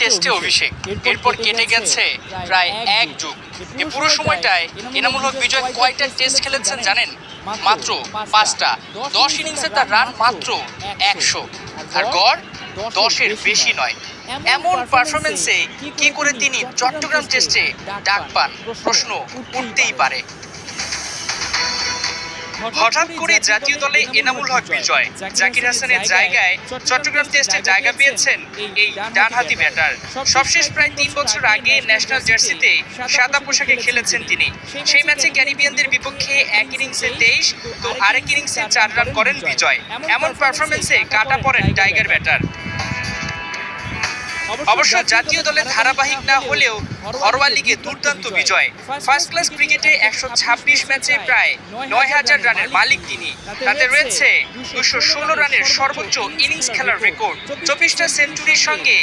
টেস্টে অভিষেক। এরপর কেটে গেছে প্রায় এক যুগ। এই পুরো সময়টায় এনামুল হক বিজয় কয়টা টেস্ট খেলেছেন জানেন? মাত্র পাঁচটা। দশ ইনিংসে তার রান মাত্র একশো। আর গড় দশের বেশি নয়। এমন পারফরমেন্সে কি করে তিনি চট্টগ্রাম টেস্টে ডাক পান? প্রশ্ন উঠতেই পারে। হঠাৎ করে জাতীয় দলে এনামুল হক বিজয়, জাকির হাসানের জায়গায় চট্টগ্রাম টেস্টে জায়গা পেয়েছেন এই ডানহাতি ব্যাটার সবশেষ প্রায় তিন বছর আগে ন্যাশনাল জার্সিতে সাদা পোশাকে খেলেছেন তিনি। সেই ম্যাচে ক্যারিবিয়ানদের বিপক্ষে এক ইনিংসে তেইশ, তো আরেক ইনিংসে চার রান করেন বিজয়। এমন পারফরমেন্সে কাটা পড়েন টাইগার ব্যাটার অবশ্য জাতীয় দলে ধারাবাহিক না হলেও ঘরোয়া লিগে দুর্দান্ত বিজয়। ফার্স্ট ক্লাস ক্রিকেটে একশো ছাব্বিশ ম্যাচে প্রায় নয় হাজার রানের মালিক তিনি। তাতে রয়েছে দুশো ষোলো রানের সর্বোচ্চ ইনিংস খেলার রেকর্ড। চব্বিশটা সেঞ্চুরির সঙ্গে